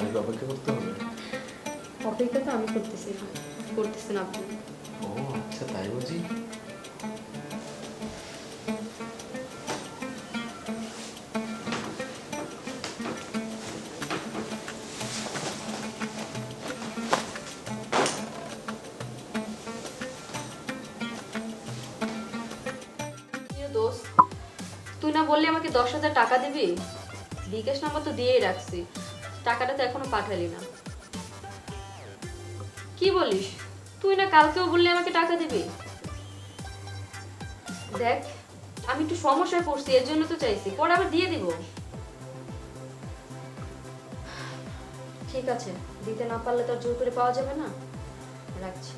কি অপেক্ষা করতে হবে? অপেক্ষা তো আমি করতেছি না করতেছেন আপনি। ও আচ্ছা তাই বুঝি তুই না বললি আমাকে দশ হাজার টাকা দিবি? বিকাশ নাম্বার তো দিয়েই রাখছি। টাকাটা তো এখনও পাঠালি না। কি বলিস? তুই না কালকেও বললি আমাকে টাকা দিবি। দেখ, আমি একটু সমস্যায় পড়ছি, এর জন্য তো চাইছি। পরে আবার দিয়ে দিব। ঠিক আছে, দিতে না পারলে তো জোর করে পাওয়া যাবে না। রাখছি।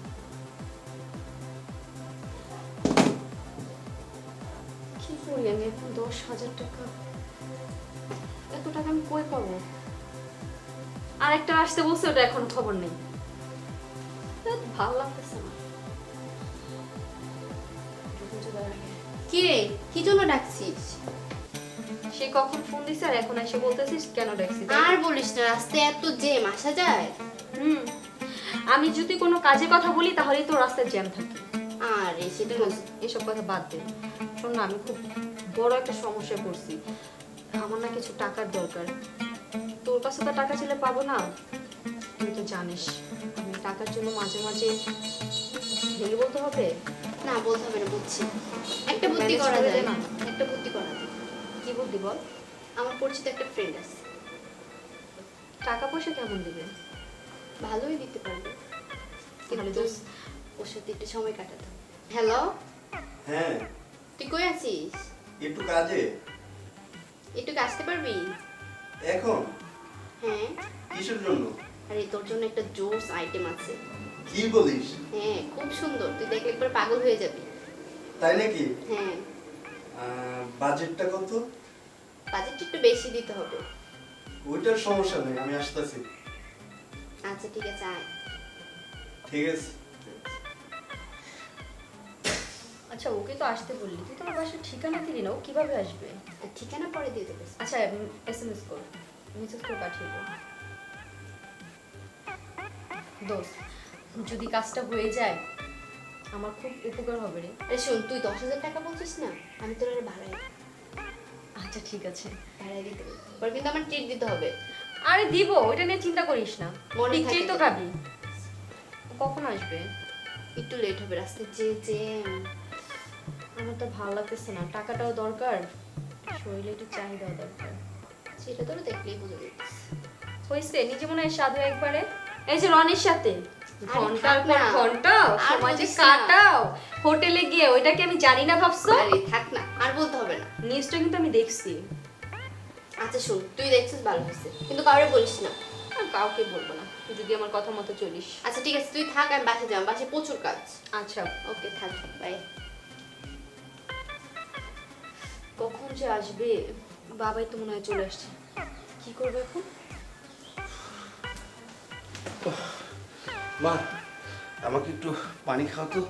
কি করি আমি এখন? দশ হাজার টাকা। এত টাকা আমি কই পাবো? আর একটা আসতে বলছে ওটা এখন খবর নেই। ভালো লাগতেছে না। কি? রে কি জন্য ডাকছিস? সে কখন ফোন দিছে আর এখন এসে বলতেছিস কেন ডাকছি তাই? আর বলিস না রাস্তায় এত জ্যাম আসা যায়? হুম। আমি যদি কোনো কাজে কথা বলি তাহলেই তো রাস্তায় জ্যাম থাকে। আরে সেটা এসব কথা বাদ দে। শোন না আমি খুব বড় একটা সমস্যায় পড়ছি। আমার না কিছু টাকার দরকার। তোর কাছে তো টাকা ছিল পাবো না? তুই তো জানিস আমি টাকার জন্য মাঝে মাঝে ভেঙে বলতে হবে? না বলতে হবে না বুঝছি। একটা বুদ্ধি করা যায়। না। একটা বুদ্ধি করা যায়। কি বুদ্ধি বল? আমার পরিচিত একটা ফ্রেন্ড আছে। টাকা পয়সা কেমন দিবে? ভালোই দিতে পারবে। কিন্তু ওর সাথে একটু সময় কাটাতে হ্যালো হ্যাঁ। তুই কই আছিস? একটু কাজে। একটু আসতে পারবি? এখন? হ্যাঁ। কিসের জন্য? আরে তোর জন্য একটা জোস আইটেম আছে। কি বলিস? হ্যাঁ খুব সুন্দর। তুই দেখলে একবার পাগল হয়ে যাবি। তাই নাকি? হ্যাঁ। বাজেটটা কত? বাজেটটা একটু বেশি দিতে হবে। ওইটার সমস্যা নেই আমি আসতেছি। আচ্ছা ঠিক আছে আয়। ঠিক আছে। আচ্ছা ওকে তো আসতে বললি। তুই তোমার বাসার ঠিকানা দিলি না ও কীভাবে আসবে? ঠিকানা পরে দিয়ে দেবে। আচ্ছা এস এম এস কর। মেসেজ করে পাঠিয়ে দেবো দোস্ত যদি কাজটা হয়ে যায় আমার খুব উপকার হবে রে। আরে শোন তুই দশ হাজার টাকা বলছিস না? আমি তোর আরে ভাড়াই আচ্ছা ঠিক আছে ভাড়াই দিতে পরে কিন্তু আমার ট্রিট দিতে হবে। আরে দিব ওইটা নিয়ে চিন্তা করিস না। মনে নিশ্চয়ই তো খাবি। কখন আসবে? একটু লেট হবে রাস্তায় যে জ্যাম আমার তো ভালো লাগতেছে না। টাকাটাও দরকার শরীরে একটু চাহিদাও দরকার। সেটা তোর দেখলেই বোঝা যাচ্ছে হয়েছে নিজে মনে হয় সাধু একবারে। এই যে রনির সাথে। ঘণ্টার পর ঘণ্টা সমাজে। কাটাও। হোটেলে গিয়ে ওইটাকে আমি জানি না ভাবছ? আরে থাক না আর বলতে হবে না। নিউজটা কিন্তু আমি দেখছি। আচ্ছা শোন তুই দেখছিস ভালো হয়েছে। কিন্তু কাউরে বলিস না। আর কাউকে বলব না যদি আমার কথা মতো চলিস। আচ্ছা ঠিক আছে তুই থাক আমি বাসে যাব। বাসে প্রচুর কাজ। আচ্ছা। ওকে থাক বাই কখন যে আসবে? বাবাই তো মনে হয় চলে আসছে। কি করব এখন? মা আমাকে একটু পানি খাও তো।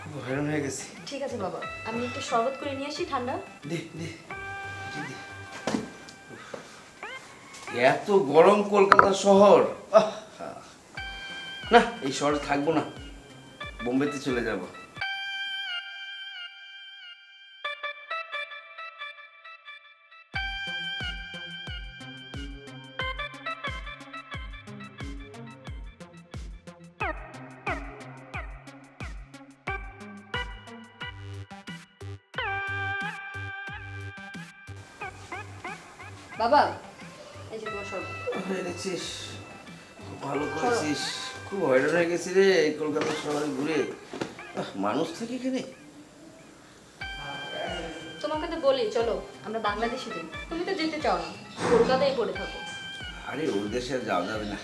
খুব হয়রান হয়ে গেছি। ঠিক আছে বাবা আমি একটু শরবত করে নিয়ে আসি ঠান্ডা। দে দে। এত গরম কলকাতা শহর। না এই শহরে থাকব না। বোম্বেতে চলে যাব। বাবা এই যে তোমার শরবত। এনেছিস ভালো করেছিস। খুব হয়রান হয়ে গেছি রে কলকাতা শহরে ঘুরে। মানুষ থাকে এখানে। তোমাকে তো বলি চলো আমরা বাংলাদেশে যাই। তুমি তো যেতে চাও না কলকাতায় পড়ে থাকো। আরে ওর দেশে যাওয়া যাবে না।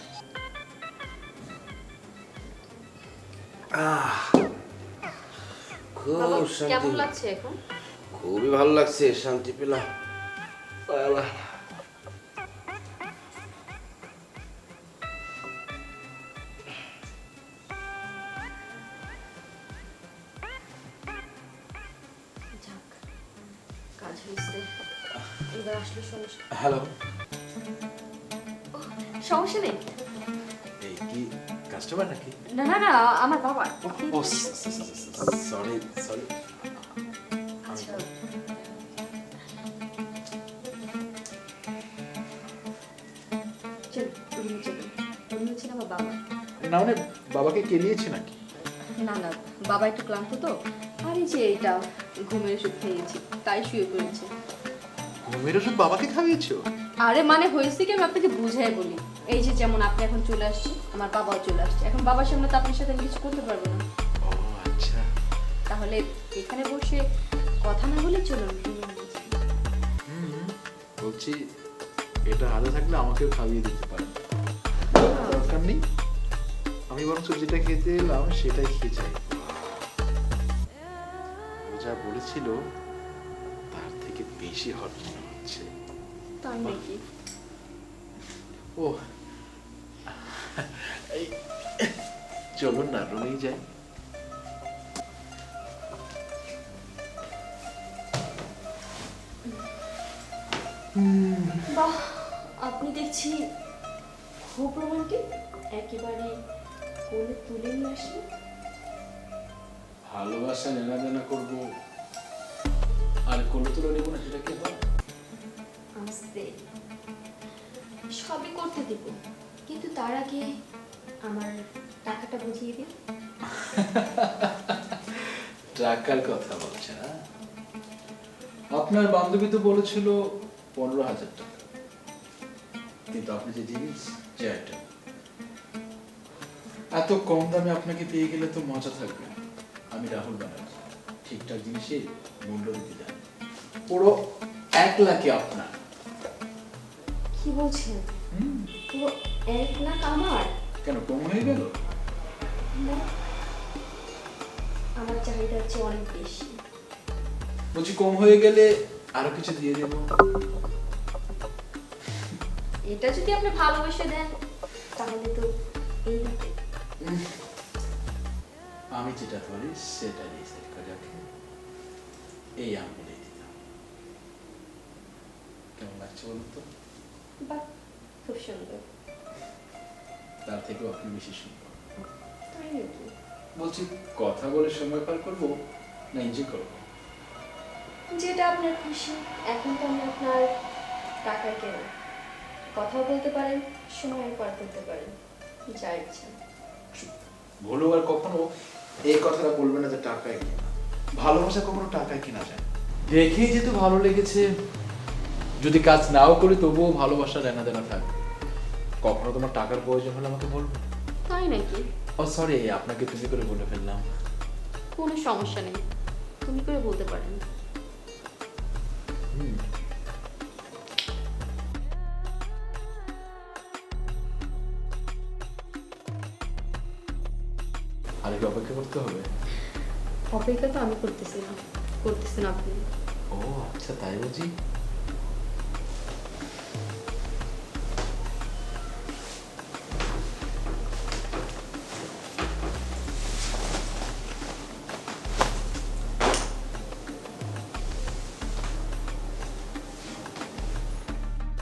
আহ, খুব শান্তি কেমন লাগছে এখন? খুবই ভালো লাগছে শান্তি পেলাম। আল্লাহ। কাজ হয়েছে এবার আসলে সমস্যা। হ্যালো সমস্যা নেই? এই কি কাস্টমার নাকি? না না না আমার বাবা। ও সরি সরি আচ্ছা। না মানে বাবাকে কেলিয়েছে নাকি? না না বাবা একটু ক্লান্ত তো। আর এই যে এইটা ঘুমের ওষুধ খেয়েছি তাই শুয়ে পড়েছে। ঘুমের ওষুধ বাবাকে খাইয়েছো? আরে মানে হয়েছে কি আমি আপনাকে বুঝাই বলি। এই যে যেমন আপনি এখন চলে আসছে আমার বাবাও চলে আসছে। এখন বাবার সামনে তো আপনার সাথে কিছু করতে পারব না। ও আচ্ছা। তাহলে এখানে বসে কথা না বলে চলুন। বলছি এটা হাতে থাকলে আমাকেও খাইয়ে দিতে পারে। দরকার নেই। আমি বরং সবজিটা খেতে এলাম সেটাই খেয়ে যাই। যা বলেছিল তার থেকে বেশি হট মনে হচ্ছে। নাকি? ও চলুন না রুমেই যাই। বাহ আপনি দেখছি খুব রোমান্টিক। একেবারে কোলে তুলে নিয়ে আসলেন। ভালোবাসা নেনা দেনা করব। আর কোনো তুলে নেব না সেটা কি হয়? আসতে। সবই করতে দেব। কিন্তু তার আগে আমার টাকাটা বুঝিয়ে দিন টাকার কথা বলছে না আপনার বান্ধবী তো বলেছিল পনেরো হাজার টাকা। কিন্তু আপনি যে জিনিস যে আইটেম এত কম দামে আপনাকে পেয়ে গেলে তো মজা থাকবে। আমি রাহুল ব্যানার্জি ঠিকঠাক জিনিসের মূল্য দিতে জানি। পুরো এক লাখে আপনার। কি বলছেন? পুরো এক লাখ আমার? কেন কম হয়ে গেল? আমার চাহিদা হচ্ছে অনেক বেশি। বলছি কম হয়ে গেলে আরও কিছু দিয়ে দেবো। এটা যদি আপনি ভালোবেসে দেন তাহলে তো এই আমি যেটা করি সেটা ডিসাইড করে রাখি এই আমি বলে দিলাম কেমন লাগছে বলুন তো? বাহ খুব সুন্দর। তার থেকেও আপনি বেশি সুন্দর। তাই নাকি? বলছি কথা বলে সময় পার করব না এনজয় করব? যেটা আপনার খুশি এখন তো আমি আপনার টাকায় কেন। কথাও বলতে পারেন সময় পার করতে পারেন যা ইচ্ছা। ভুলো আর কখনো এই কথাটা বলবে না যে টাকায় কিনা। ভালোবাসা কখনো টাকায় কিনা যায় দেখেই যেহেতু ভালো লেগেছে। যদি কাজ নাও করি তবুও ভালোবাসা দেনা দেনা থাকবে কখনো তোমার টাকার প্রয়োজন হলে আমাকে বলবে? তাই নাকি? ও সরি আপনাকে তুমি করে বলে ফেললাম। কোনো সমস্যা নেই। তুমি করে বলতে পারেন। হুম। কি অপেক্ষা করতে হবে? অপেক্ষা তো আমি করতেছি না করতেছেন আপনি। ও আচ্ছা তাই বুঝি?